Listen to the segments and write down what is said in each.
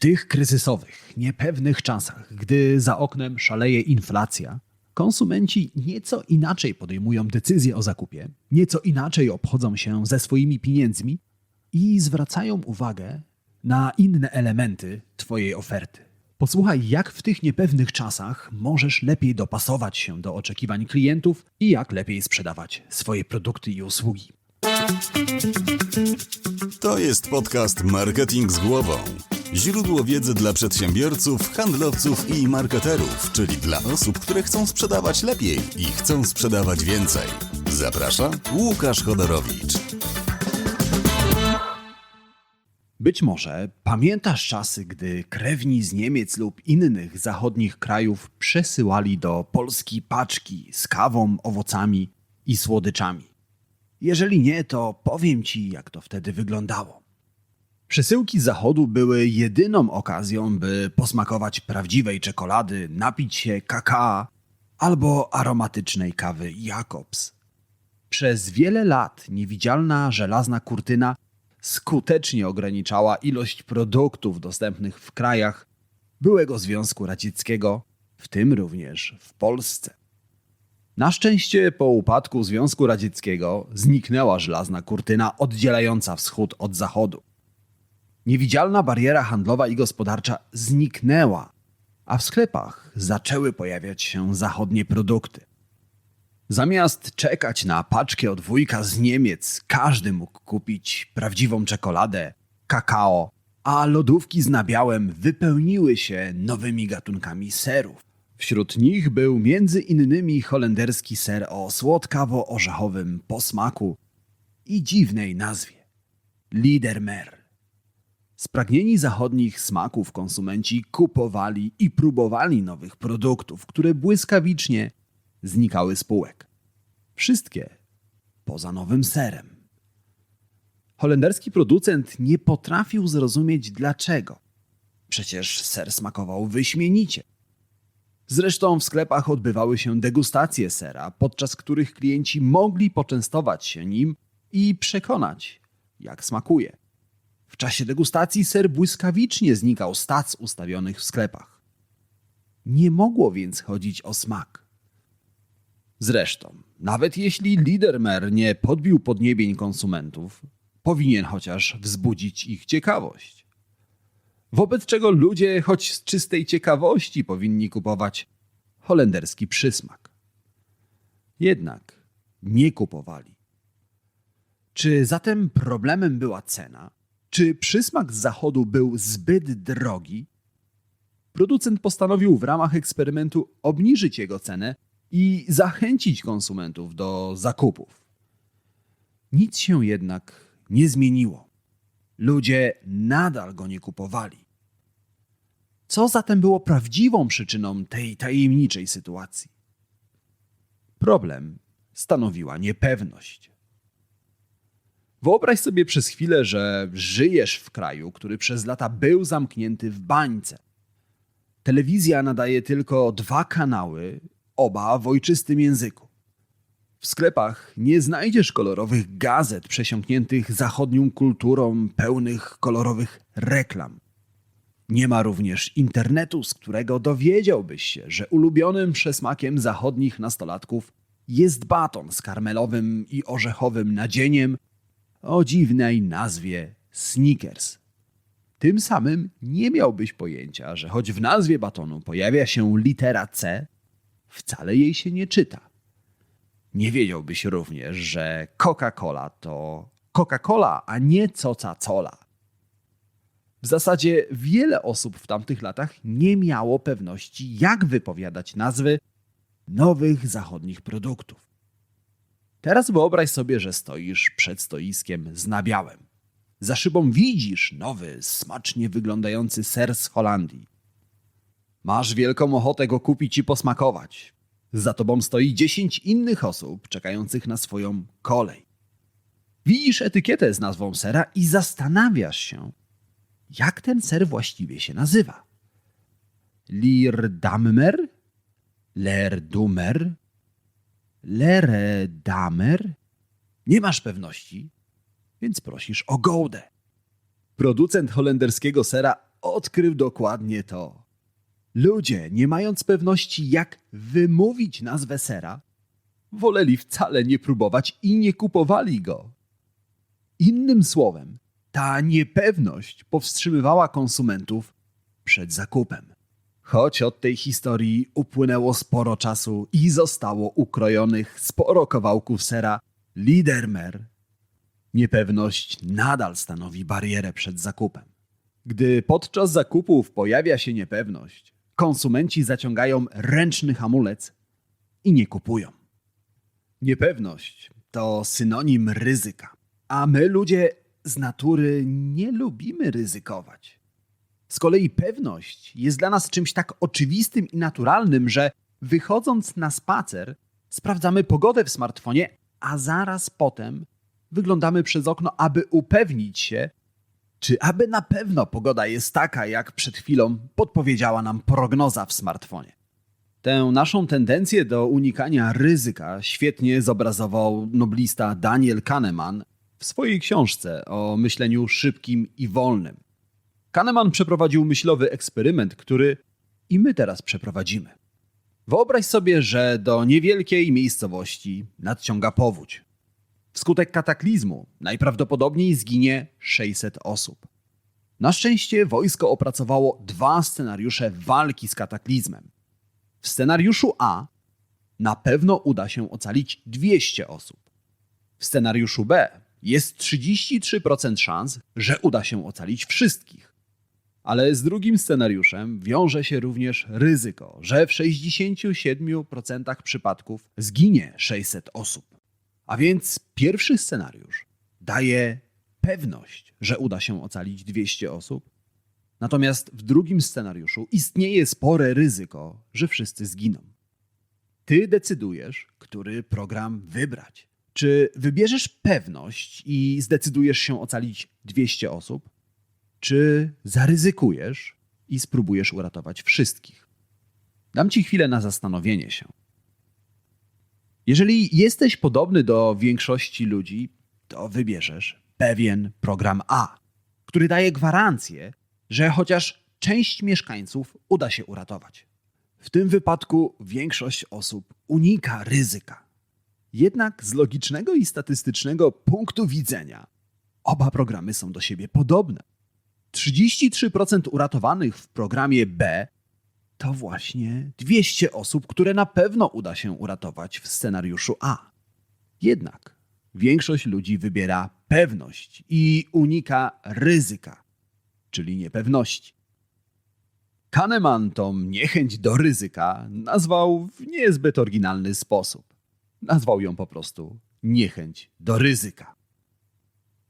tych kryzysowych, niepewnych czasach, gdy za oknem szaleje inflacja, konsumenci nieco inaczej podejmują decyzje o zakupie, nieco inaczej obchodzą się ze swoimi pieniędzmi i zwracają uwagę na inne elementy Twojej oferty. Posłuchaj, jak w tych niepewnych czasach możesz lepiej dopasować się do oczekiwań klientów i jak lepiej sprzedawać swoje produkty i usługi. To jest podcast Marketing z głową. Źródło wiedzy dla przedsiębiorców, handlowców i marketerów, czyli dla osób, które chcą sprzedawać lepiej i chcą sprzedawać więcej. Zaprasza Łukasz Chodorowicz. Być może pamiętasz czasy, gdy krewni z Niemiec lub innych zachodnich krajów przesyłali do Polski paczki z kawą, owocami i słodyczami. Jeżeli nie, to powiem ci, jak to wtedy wyglądało. Przesyłki z zachodu były jedyną okazją, by posmakować prawdziwej czekolady, napić się kakao albo aromatycznej kawy Jacobs. Przez wiele lat niewidzialna żelazna kurtyna skutecznie ograniczała ilość produktów dostępnych w krajach byłego Związku Radzieckiego, w tym również w Polsce. Na szczęście po upadku Związku Radzieckiego zniknęła żelazna kurtyna oddzielająca wschód od zachodu. Niewidzialna bariera handlowa i gospodarcza zniknęła, a w sklepach zaczęły pojawiać się zachodnie produkty. Zamiast czekać na paczkę od wujka z Niemiec, każdy mógł kupić prawdziwą czekoladę, kakao, a lodówki z nabiałem wypełniły się nowymi gatunkami serów. Wśród nich był między innymi holenderski ser o słodkawo-orzechowym posmaku i dziwnej nazwie Liedermer. Spragnieni zachodnich smaków konsumenci kupowali i próbowali nowych produktów, które błyskawicznie znikały z półek. Wszystkie poza nowym serem. Holenderski producent nie potrafił zrozumieć dlaczego. Przecież ser smakował wyśmienicie. Zresztą w sklepach odbywały się degustacje sera, podczas których klienci mogli poczęstować się nim i przekonać, jak smakuje. W czasie degustacji ser błyskawicznie znikał z tac ustawionych w sklepach. Nie mogło więc chodzić o smak. Zresztą, nawet jeśli Lidermer nie podbił podniebień konsumentów, powinien chociaż wzbudzić ich ciekawość. Wobec czego ludzie, choć z czystej ciekawości, powinni kupować holenderski przysmak. Jednak nie kupowali. Czy zatem problemem była cena? Czy przysmak z zachodu był zbyt drogi? Producent postanowił w ramach eksperymentu obniżyć jego cenę i zachęcić konsumentów do zakupów. Nic się jednak nie zmieniło. Ludzie nadal go nie kupowali. Co zatem było prawdziwą przyczyną tej tajemniczej sytuacji? Problem stanowiła niepewność. Wyobraź sobie przez chwilę, że żyjesz w kraju, który przez lata był zamknięty w bańce. Telewizja nadaje tylko dwa kanały, oba w ojczystym języku. W sklepach nie znajdziesz kolorowych gazet przesiąkniętych zachodnią kulturą, pełnych kolorowych reklam. Nie ma również internetu, z którego dowiedziałbyś się, że ulubionym przesmakiem zachodnich nastolatków jest baton z karmelowym i orzechowym nadzieniem o dziwnej nazwie Snickers. Tym samym nie miałbyś pojęcia, że choć w nazwie batonu pojawia się litera C, wcale jej się nie czyta. Nie wiedziałbyś również, że Coca-Cola to Coca-Cola, a nie coca-cola. W zasadzie wiele osób w tamtych latach nie miało pewności, jak wypowiadać nazwy nowych zachodnich produktów. Teraz wyobraź sobie, że stoisz przed stoiskiem z nabiałem. Za szybą widzisz nowy, smacznie wyglądający ser z Holandii. Masz wielką ochotę go kupić i posmakować. Za tobą stoi dziesięć innych osób czekających na swoją kolej. Widzisz etykietę z nazwą sera i zastanawiasz się, jak ten ser właściwie się nazywa. Lirdammer? Lerdumer? Leredamer? Nie masz pewności, więc prosisz o gołdę. Producent holenderskiego sera odkrył dokładnie to. Ludzie, nie mając pewności, jak wymówić nazwę sera, woleli wcale nie próbować i nie kupowali go. Innym słowem, ta niepewność powstrzymywała konsumentów przed zakupem. Choć od tej historii upłynęło sporo czasu i zostało ukrojonych sporo kawałków sera Lidermer, niepewność nadal stanowi barierę przed zakupem. Gdy podczas zakupów pojawia się niepewność, konsumenci zaciągają ręczny hamulec i nie kupują. Niepewność to synonim ryzyka, a my ludzie z natury nie lubimy ryzykować. Z kolei pewność jest dla nas czymś tak oczywistym i naturalnym, że wychodząc na spacer, sprawdzamy pogodę w smartfonie, a zaraz potem wyglądamy przez okno, aby upewnić się, czy aby na pewno pogoda jest taka, jak przed chwilą podpowiedziała nam prognoza w smartfonie. Tę naszą tendencję do unikania ryzyka świetnie zobrazował noblista Daniel Kahneman w swojej książce o myśleniu szybkim i wolnym. Kahneman przeprowadził myślowy eksperyment, który i my teraz przeprowadzimy. Wyobraź sobie, że do niewielkiej miejscowości nadciąga powódź. Wskutek kataklizmu najprawdopodobniej zginie 600 osób. Na szczęście wojsko opracowało dwa scenariusze walki z kataklizmem. W scenariuszu A na pewno uda się ocalić 200 osób. W scenariuszu B jest 33% szans, że uda się ocalić wszystkich. Ale z drugim scenariuszem wiąże się również ryzyko, że w 67% przypadków zginie 600 osób. A więc pierwszy scenariusz daje pewność, że uda się ocalić 200 osób, natomiast w drugim scenariuszu istnieje spore ryzyko, że wszyscy zginą. Ty decydujesz, który program wybrać. Czy wybierzesz pewność i zdecydujesz się ocalić 200 osób, czy zaryzykujesz i spróbujesz uratować wszystkich? Dam ci chwilę na zastanowienie się. Jeżeli jesteś podobny do większości ludzi, to wybierzesz pewien program A, który daje gwarancję, że chociaż część mieszkańców uda się uratować. W tym wypadku większość osób unika ryzyka. Jednak z logicznego i statystycznego punktu widzenia oba programy są do siebie podobne. 33% uratowanych w programie B to właśnie 200 osób, które na pewno uda się uratować w scenariuszu A. Jednak większość ludzi wybiera pewność i unika ryzyka, czyli niepewności. Kahneman tą niechęć do ryzyka nazwał w niezbyt oryginalny sposób. Nazwał ją po prostu niechęć do ryzyka.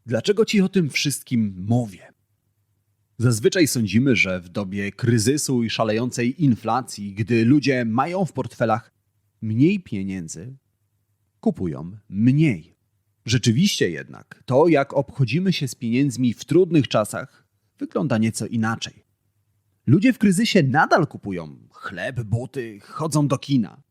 Dlaczego ci o tym wszystkim mówię? Zazwyczaj sądzimy, że w dobie kryzysu i szalejącej inflacji, gdy ludzie mają w portfelach mniej pieniędzy, kupują mniej. Rzeczywiście jednak to, jak obchodzimy się z pieniędzmi w trudnych czasach, wygląda nieco inaczej. Ludzie w kryzysie nadal kupują chleb, buty, chodzą do kina.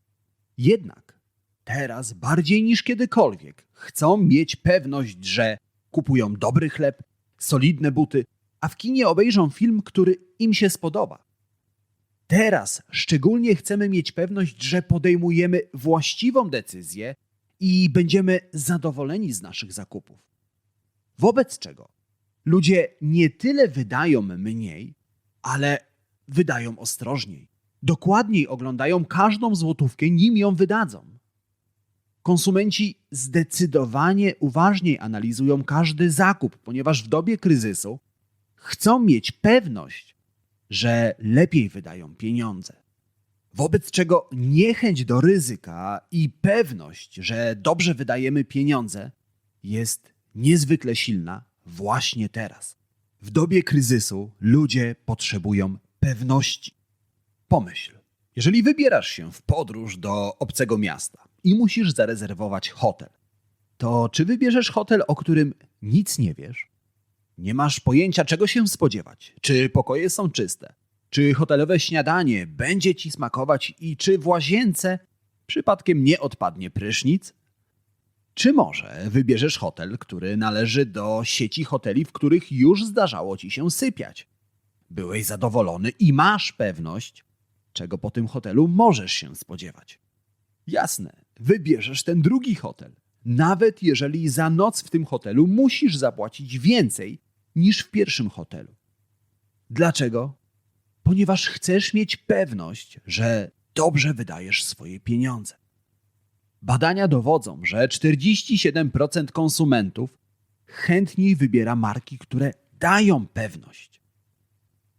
Jednak teraz bardziej niż kiedykolwiek chcą mieć pewność, że kupują dobry chleb, solidne buty, a w kinie obejrzą film, który im się spodoba. Teraz szczególnie chcemy mieć pewność, że podejmujemy właściwą decyzję i będziemy zadowoleni z naszych zakupów. Wobec czego ludzie nie tyle wydają mniej, ale wydają ostrożniej. Dokładniej oglądają każdą złotówkę, nim ją wydadzą. Konsumenci zdecydowanie uważniej analizują każdy zakup, ponieważ w dobie kryzysu chcą mieć pewność, że lepiej wydają pieniądze. Wobec czego niechęć do ryzyka i pewność, że dobrze wydajemy pieniądze, jest niezwykle silna właśnie teraz. W dobie kryzysu ludzie potrzebują pewności. Pomyśl, jeżeli wybierasz się w podróż do obcego miasta i musisz zarezerwować hotel, to czy wybierzesz hotel, o którym nic nie wiesz? Nie masz pojęcia, czego się spodziewać. Czy pokoje są czyste? Czy hotelowe śniadanie będzie ci smakować i czy w łazience przypadkiem nie odpadnie prysznic? Czy może wybierzesz hotel, który należy do sieci hoteli, w których już zdarzało ci się sypiać? byłeś zadowolony i masz pewność, czego po tym hotelu możesz się spodziewać. Jasne, wybierzesz ten drugi hotel, nawet jeżeli za noc w tym hotelu musisz zapłacić więcej niż w pierwszym hotelu. Dlaczego? Ponieważ chcesz mieć pewność, że dobrze wydajesz swoje pieniądze. Badania dowodzą, że 47% konsumentów chętniej wybiera marki, które dają pewność.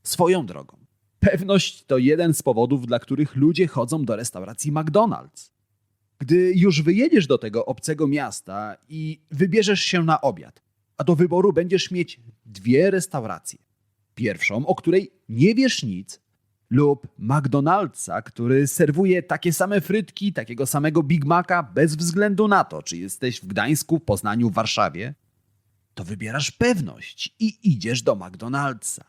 Swoją drogą, pewność to jeden z powodów, dla których ludzie chodzą do restauracji McDonald's. Gdy już wyjedziesz do tego obcego miasta i wybierzesz się na obiad, a do wyboru będziesz mieć dwie restauracje. Pierwszą, o której nie wiesz nic, lub McDonald'sa, który serwuje takie same frytki, takiego samego Big Maca bez względu na to, czy jesteś w Gdańsku, Poznaniu, Warszawie, to wybierasz pewność i idziesz do McDonald'sa.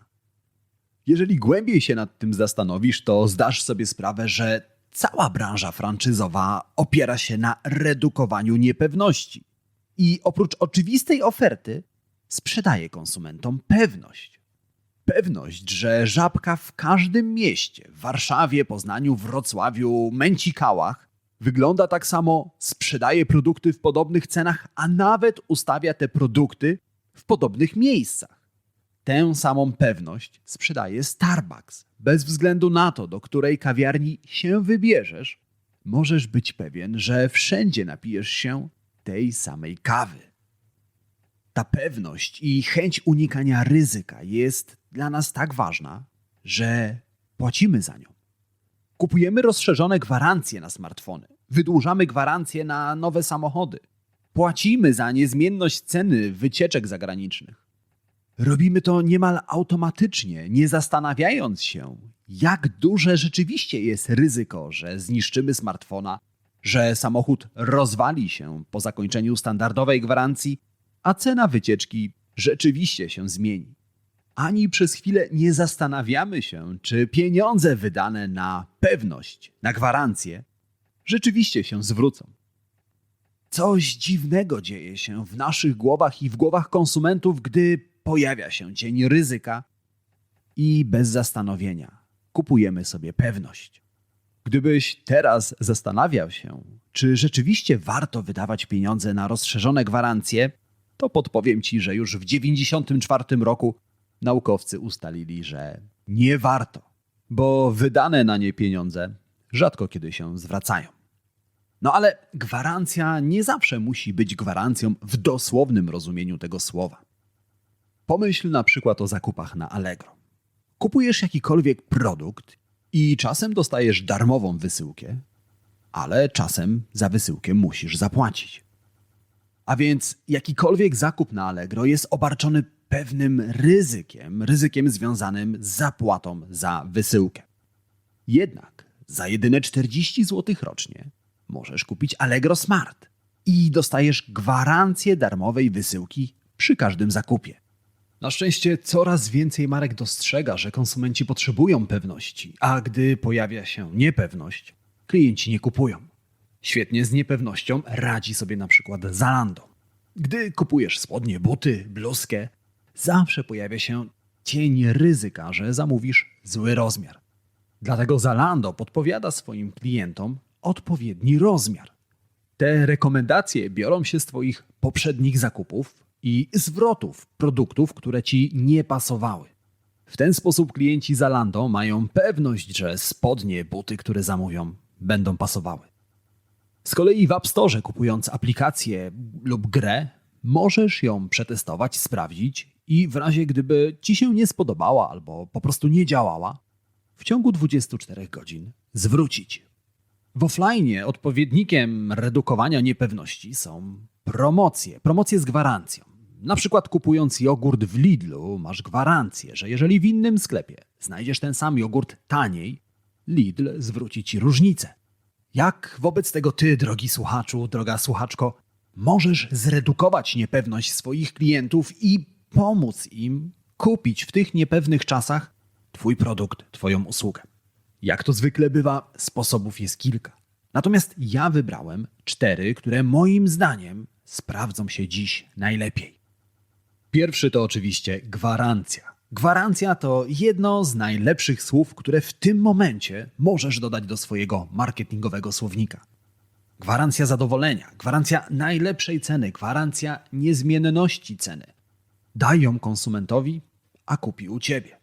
Jeżeli głębiej się nad tym zastanowisz, to zdasz sobie sprawę, że cała branża franczyzowa opiera się na redukowaniu niepewności. I oprócz oczywistej oferty, sprzedaje konsumentom pewność. Pewność, że żabka w każdym mieście w Warszawie, Poznaniu, Wrocławiu, Męcikałach wygląda tak samo, sprzedaje produkty w podobnych cenach, a nawet ustawia te produkty w podobnych miejscach. Tę samą pewność sprzedaje Starbucks. Bez względu na to, do której kawiarni się wybierzesz, możesz być pewien, że wszędzie napijesz się tej samej kawy. Ta pewność i chęć unikania ryzyka jest dla nas tak ważna, że płacimy za nią. Kupujemy rozszerzone gwarancje na smartfony, wydłużamy gwarancje na nowe samochody, płacimy za niezmienność ceny wycieczek zagranicznych. Robimy to niemal automatycznie, nie zastanawiając się, jak duże rzeczywiście jest ryzyko, że zniszczymy smartfona, że samochód rozwali się po zakończeniu standardowej gwarancji, a cena wycieczki rzeczywiście się zmieni. Ani przez chwilę nie zastanawiamy się, czy pieniądze wydane na pewność, na gwarancję, rzeczywiście się zwrócą. Coś dziwnego dzieje się w naszych głowach i w głowach konsumentów, gdy pojawia się cień ryzyka i bez zastanowienia kupujemy sobie pewność. Gdybyś teraz zastanawiał się, czy rzeczywiście warto wydawać pieniądze na rozszerzone gwarancje, to podpowiem ci, że już w 1994 roku naukowcy ustalili, że nie warto, bo wydane na nie pieniądze rzadko kiedy się zwracają. No ale gwarancja nie zawsze musi być gwarancją w dosłownym rozumieniu tego słowa. Pomyśl na przykład o zakupach na Allegro. Kupujesz jakikolwiek produkt i czasem dostajesz darmową wysyłkę, ale czasem za wysyłkę musisz zapłacić. A więc jakikolwiek zakup na Allegro jest obarczony pewnym ryzykiem, ryzykiem związanym z zapłatą za wysyłkę. Jednak za jedyne 40 zł rocznie możesz kupić Allegro Smart i dostajesz gwarancję darmowej wysyłki przy każdym zakupie. Na szczęście coraz więcej marek dostrzega, że konsumenci potrzebują pewności, a gdy pojawia się niepewność, klienci nie kupują. Świetnie z niepewnością radzi sobie na przykład Zalando. Gdy kupujesz spodnie, buty, bluzkę, zawsze pojawia się cień ryzyka, że zamówisz zły rozmiar. Dlatego Zalando podpowiada swoim klientom odpowiedni rozmiar. Te rekomendacje biorą się z Twoich poprzednich zakupów i zwrotów produktów, które Ci nie pasowały. W ten sposób klienci Zalando mają pewność, że spodnie, buty, które zamówią, będą pasowały. Z kolei w App Store, kupując aplikację lub grę, możesz ją przetestować, sprawdzić i w razie gdyby ci się nie spodobała albo po prostu nie działała, w ciągu 24 godzin zwrócić. W offline odpowiednikiem redukowania niepewności są promocje, promocje z gwarancją. Na przykład kupując jogurt w Lidlu masz gwarancję, że jeżeli w innym sklepie znajdziesz ten sam jogurt taniej, Lidl zwróci ci różnicę. Jak wobec tego ty, drogi słuchaczu, droga słuchaczko, możesz zredukować niepewność swoich klientów i pomóc im kupić w tych niepewnych czasach Twój produkt, Twoją usługę? Jak to zwykle bywa, sposobów jest kilka. Natomiast ja wybrałem cztery, które moim zdaniem sprawdzą się dziś najlepiej. Pierwszy to oczywiście gwarancja. Gwarancja to jedno z najlepszych słów, które w tym momencie możesz dodać do swojego marketingowego słownika. Gwarancja zadowolenia, gwarancja najlepszej ceny, gwarancja niezmienności ceny. Daj ją konsumentowi, a kupi u ciebie.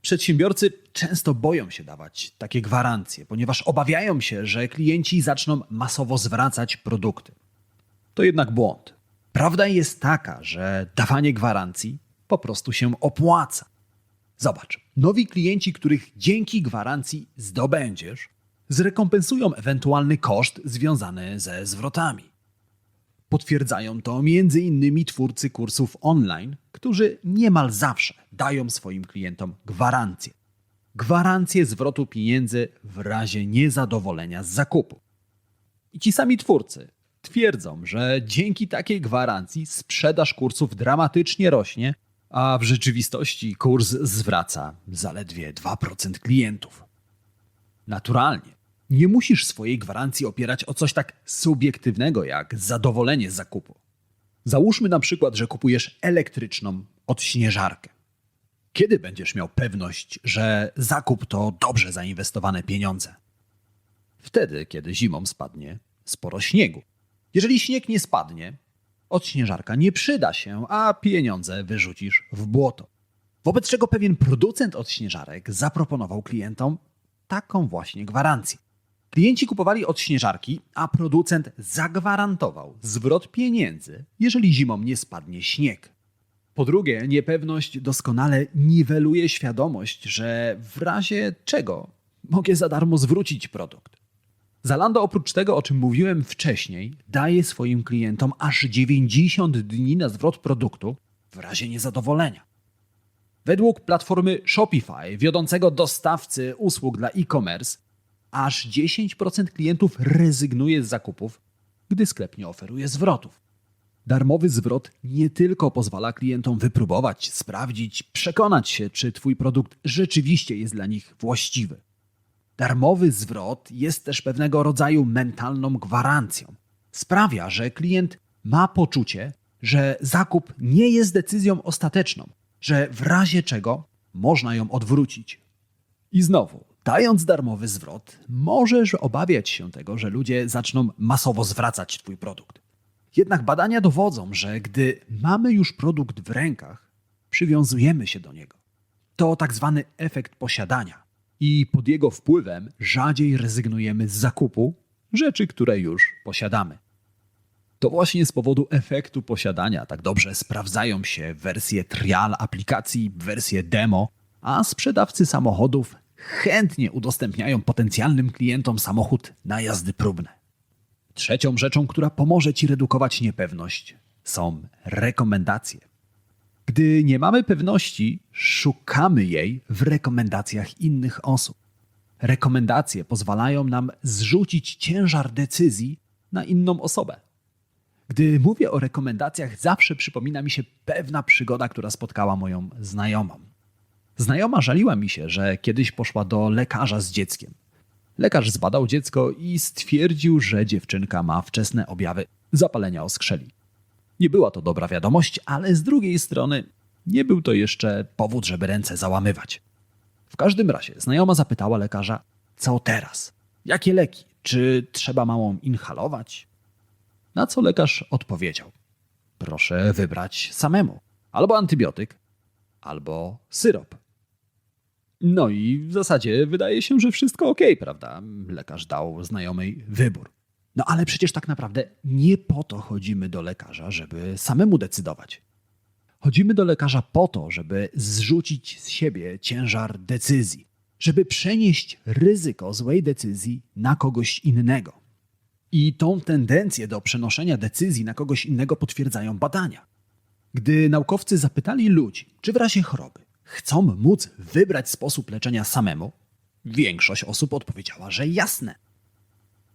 Przedsiębiorcy często boją się dawać takie gwarancje, ponieważ obawiają się, że klienci zaczną masowo zwracać produkty. To jednak błąd. Prawda jest taka, że dawanie gwarancji po prostu się opłaca. Zobacz, nowi klienci, których dzięki gwarancji zdobędziesz, zrekompensują ewentualny koszt związany ze zwrotami. Potwierdzają to m.in. twórcy kursów online, którzy niemal zawsze dają swoim klientom gwarancję. Gwarancję zwrotu pieniędzy w razie niezadowolenia z zakupu. I ci sami twórcy twierdzą, że dzięki takiej gwarancji sprzedaż kursów dramatycznie rośnie, a w rzeczywistości kurs zwraca zaledwie 2% klientów. Naturalnie, nie musisz swojej gwarancji opierać o coś tak subiektywnego jak zadowolenie z zakupu. Załóżmy na przykład, że kupujesz elektryczną odśnieżarkę. Kiedy będziesz miał pewność, że zakup to dobrze zainwestowane pieniądze? Wtedy, kiedy zimą spadnie sporo śniegu. Jeżeli śnieg nie spadnie, odśnieżarka nie przyda się, a pieniądze wyrzucisz w błoto. Wobec czego pewien producent odśnieżarek zaproponował klientom taką właśnie gwarancję. Klienci kupowali odśnieżarki, a producent zagwarantował zwrot pieniędzy, jeżeli zimą nie spadnie śnieg. Po drugie, niepewność doskonale niweluje świadomość, że w razie czego mogę za darmo zwrócić produkt. Zalando oprócz tego, o czym mówiłem wcześniej, daje swoim klientom aż 90 dni na zwrot produktu w razie niezadowolenia. Według platformy Shopify, wiodącego dostawcy usług dla e-commerce, aż 10% klientów rezygnuje z zakupów, gdy sklep nie oferuje zwrotów. Darmowy zwrot nie tylko pozwala klientom wypróbować, sprawdzić, przekonać się, czy Twój produkt rzeczywiście jest dla nich właściwy. Darmowy zwrot jest też pewnego rodzaju mentalną gwarancją. Sprawia, że klient ma poczucie, że zakup nie jest decyzją ostateczną, że w razie czego można ją odwrócić. I znowu, dając darmowy zwrot, możesz obawiać się tego, że ludzie zaczną masowo zwracać Twój produkt. Jednak badania dowodzą, że gdy mamy już produkt w rękach, przywiązujemy się do niego. To tak zwany efekt posiadania i pod jego wpływem rzadziej rezygnujemy z zakupu rzeczy, które już posiadamy. To właśnie z powodu efektu posiadania tak dobrze sprawdzają się wersje trial aplikacji, wersje demo, a sprzedawcy samochodów chętnie udostępniają potencjalnym klientom samochód na jazdy próbne. Trzecią rzeczą, która pomoże Ci redukować niepewność, są rekomendacje. Gdy nie mamy pewności, szukamy jej w rekomendacjach innych osób. Rekomendacje pozwalają nam zrzucić ciężar decyzji na inną osobę. Gdy mówię o rekomendacjach, zawsze przypomina mi się pewna przygoda, która spotkała moją znajomą. Znajoma żaliła mi się, że kiedyś poszła do lekarza z dzieckiem. Lekarz zbadał dziecko i stwierdził, że dziewczynka ma wczesne objawy zapalenia oskrzeli. Nie była to dobra wiadomość, ale z drugiej strony nie był to jeszcze powód, żeby ręce załamywać. W każdym razie znajoma zapytała lekarza, co teraz? Jakie leki? Czy trzeba małą inhalować? Na co lekarz odpowiedział: Proszę wybrać samemu. Albo antybiotyk, albo syrop. No i w zasadzie wydaje się, że wszystko ok, prawda? Lekarz dał znajomej wybór. No ale przecież tak naprawdę nie po to chodzimy do lekarza, żeby samemu decydować. Chodzimy do lekarza po to, żeby zrzucić z siebie ciężar decyzji, żeby przenieść ryzyko złej decyzji na kogoś innego. I tą tendencję do przenoszenia decyzji na kogoś innego potwierdzają badania. Gdy naukowcy zapytali ludzi, czy w razie choroby chcą móc wybrać sposób leczenia samemu, większość osób odpowiedziała, że jasne.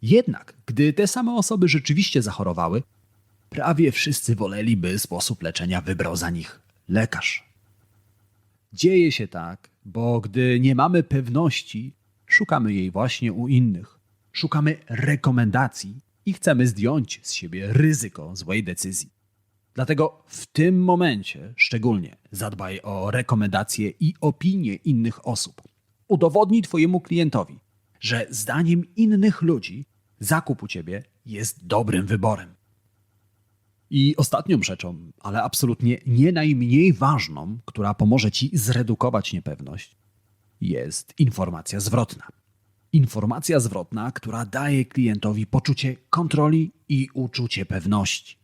Jednak, gdy te same osoby rzeczywiście zachorowały, prawie wszyscy woleliby sposób leczenia wybrał za nich lekarz. Dzieje się tak, bo gdy nie mamy pewności, szukamy jej właśnie u innych. Szukamy rekomendacji i chcemy zdjąć z siebie ryzyko złej decyzji. Dlatego w tym momencie szczególnie zadbaj o rekomendacje i opinie innych osób. Udowodnij Twojemu klientowi, że zdaniem innych ludzi zakup u Ciebie jest dobrym wyborem. I ostatnią rzeczą, ale absolutnie nie najmniej ważną, która pomoże Ci zredukować niepewność, jest informacja zwrotna. Informacja zwrotna, która daje klientowi poczucie kontroli i uczucie pewności.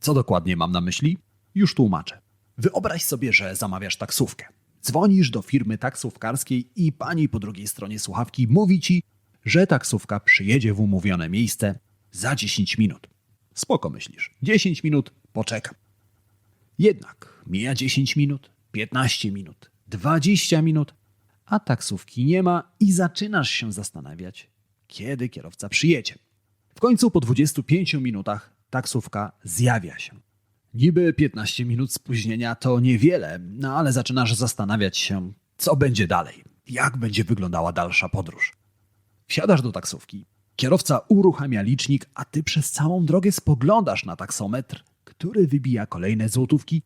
Co dokładnie mam na myśli? Już tłumaczę. Wyobraź sobie, że zamawiasz taksówkę. Dzwonisz do firmy taksówkarskiej i pani po drugiej stronie słuchawki mówi ci, że taksówka przyjedzie w umówione miejsce za 10 minut. Spoko myślisz. 10 minut, poczekam. Jednak mija 10 minut, 15 minut, 20 minut, a taksówki nie ma i zaczynasz się zastanawiać, kiedy kierowca przyjedzie. W końcu po 25 minutach taksówka zjawia się. Niby 15 minut spóźnienia to niewiele, no ale zaczynasz zastanawiać się, co będzie dalej, jak będzie wyglądała dalsza podróż. Wsiadasz do taksówki, kierowca uruchamia licznik, a ty przez całą drogę spoglądasz na taksometr, który wybija kolejne złotówki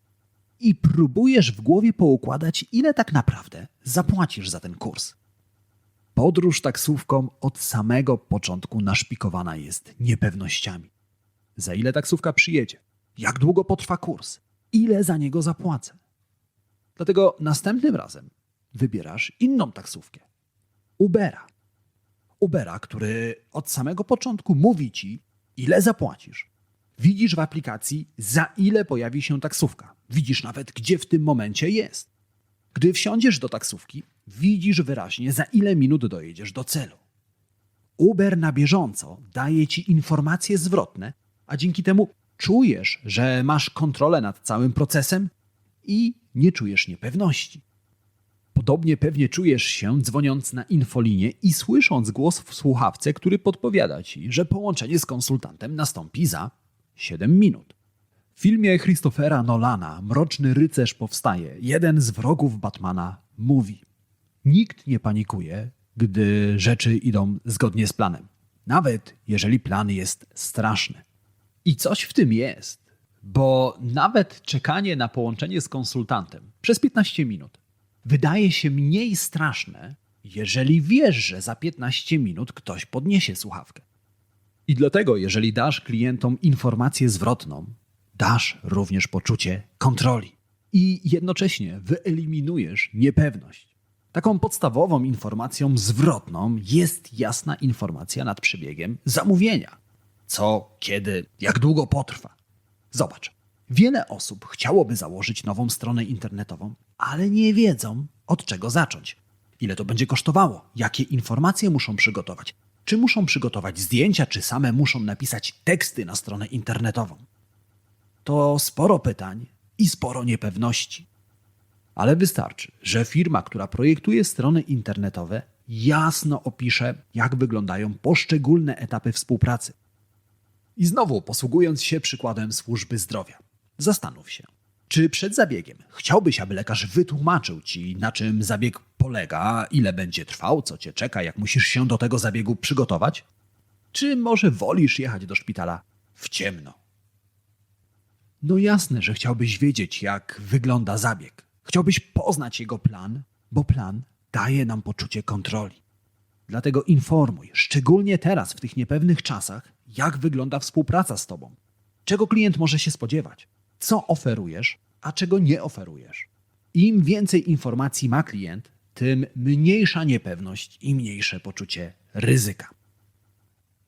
i próbujesz w głowie poukładać, ile tak naprawdę zapłacisz za ten kurs. Podróż taksówką od samego początku naszpikowana jest niepewnościami. Za ile taksówka przyjedzie? Jak długo potrwa kurs? Ile za niego zapłacę? Dlatego następnym razem wybierasz inną taksówkę. Ubera. Ubera, który od samego początku mówi ci, ile zapłacisz. Widzisz w aplikacji, za ile pojawi się taksówka. Widzisz nawet, gdzie w tym momencie jest. Gdy wsiądziesz do taksówki, widzisz wyraźnie, za ile minut dojedziesz do celu. Uber na bieżąco daje ci informacje zwrotne, a dzięki temu czujesz, że masz kontrolę nad całym procesem i nie czujesz niepewności. Podobnie pewnie czujesz się dzwoniąc na infolinię i słysząc głos w słuchawce, który podpowiada ci, że połączenie z konsultantem nastąpi za 7 minut. W filmie Christophera Nolana Mroczny rycerz powstaje. Jeden z wrogów Batmana mówi: Nikt nie panikuje, gdy rzeczy idą zgodnie z planem, nawet jeżeli plan jest straszny. I coś w tym jest, bo nawet czekanie na połączenie z konsultantem przez 15 minut wydaje się mniej straszne, jeżeli wiesz, że za 15 minut ktoś podniesie słuchawkę. I dlatego, jeżeli dasz klientom informację zwrotną, dasz również poczucie kontroli i jednocześnie wyeliminujesz niepewność. Taką podstawową informacją zwrotną jest jasna informacja nad przebiegiem zamówienia. Co, kiedy, jak długo potrwa. Zobacz, wiele osób chciałoby założyć nową stronę internetową, ale nie wiedzą, od czego zacząć. Ile to będzie kosztowało, jakie informacje muszą przygotować, czy muszą przygotować zdjęcia, czy same muszą napisać teksty na stronę internetową. To sporo pytań i sporo niepewności. Ale wystarczy, że firma, która projektuje strony internetowe, jasno opisze, jak wyglądają poszczególne etapy współpracy. I znowu posługując się przykładem służby zdrowia, zastanów się, czy przed zabiegiem chciałbyś, aby lekarz wytłumaczył ci, na czym zabieg polega, ile będzie trwał, co cię czeka, jak musisz się do tego zabiegu przygotować? Czy może wolisz jechać do szpitala w ciemno? No jasne, że chciałbyś wiedzieć, jak wygląda zabieg. Chciałbyś poznać jego plan, bo plan daje nam poczucie kontroli. Dlatego informuj, szczególnie teraz, w tych niepewnych czasach, jak wygląda współpraca z Tobą. Czego klient może się spodziewać? Co oferujesz, a czego nie oferujesz? Im więcej informacji ma klient, tym mniejsza niepewność i mniejsze poczucie ryzyka.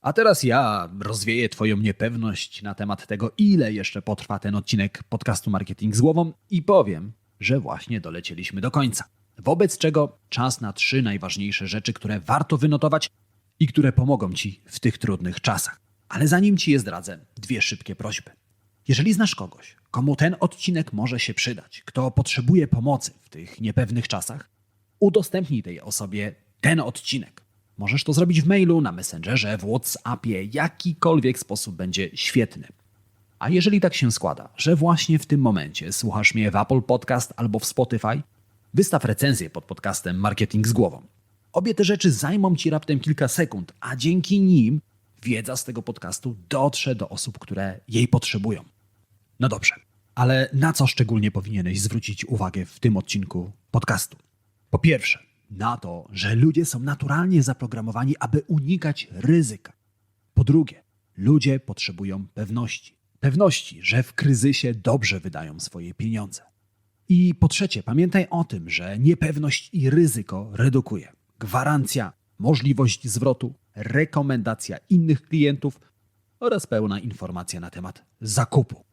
A teraz ja rozwieję Twoją niepewność na temat tego, ile jeszcze potrwa ten odcinek podcastu Marketing z Głową i powiem, że właśnie dolecieliśmy do końca. Wobec czego czas na trzy najważniejsze rzeczy, które warto wynotować i które pomogą Ci w tych trudnych czasach. Ale zanim Ci je zdradzę, dwie szybkie prośby. Jeżeli znasz kogoś, komu ten odcinek może się przydać, kto potrzebuje pomocy w tych niepewnych czasach, udostępnij tej osobie ten odcinek. Możesz to zrobić w mailu, na Messengerze, w WhatsAppie, jakikolwiek sposób będzie świetny. A jeżeli tak się składa, że właśnie w tym momencie słuchasz mnie w Apple Podcast albo w Spotify, wystaw recenzję pod podcastem Marketing z głową. Obie te rzeczy zajmą Ci raptem kilka sekund, a dzięki nim wiedza z tego podcastu dotrze do osób, które jej potrzebują. No dobrze, ale na co szczególnie powinieneś zwrócić uwagę w tym odcinku podcastu? Po pierwsze, na to, że ludzie są naturalnie zaprogramowani, aby unikać ryzyka. Po drugie, ludzie potrzebują pewności. Pewności, że w kryzysie dobrze wydają swoje pieniądze. I po trzecie, pamiętaj o tym, że niepewność i ryzyko redukuje. Gwarancja, możliwość zwrotu, rekomendacja innych klientów oraz pełna informacja na temat zakupu.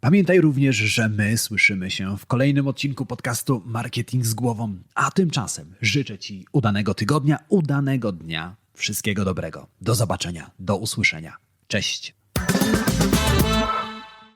Pamiętaj również, że my słyszymy się w kolejnym odcinku podcastu Marketing z głową, a tymczasem życzę Ci udanego tygodnia, udanego dnia, wszystkiego dobrego. Do zobaczenia, do usłyszenia. Cześć.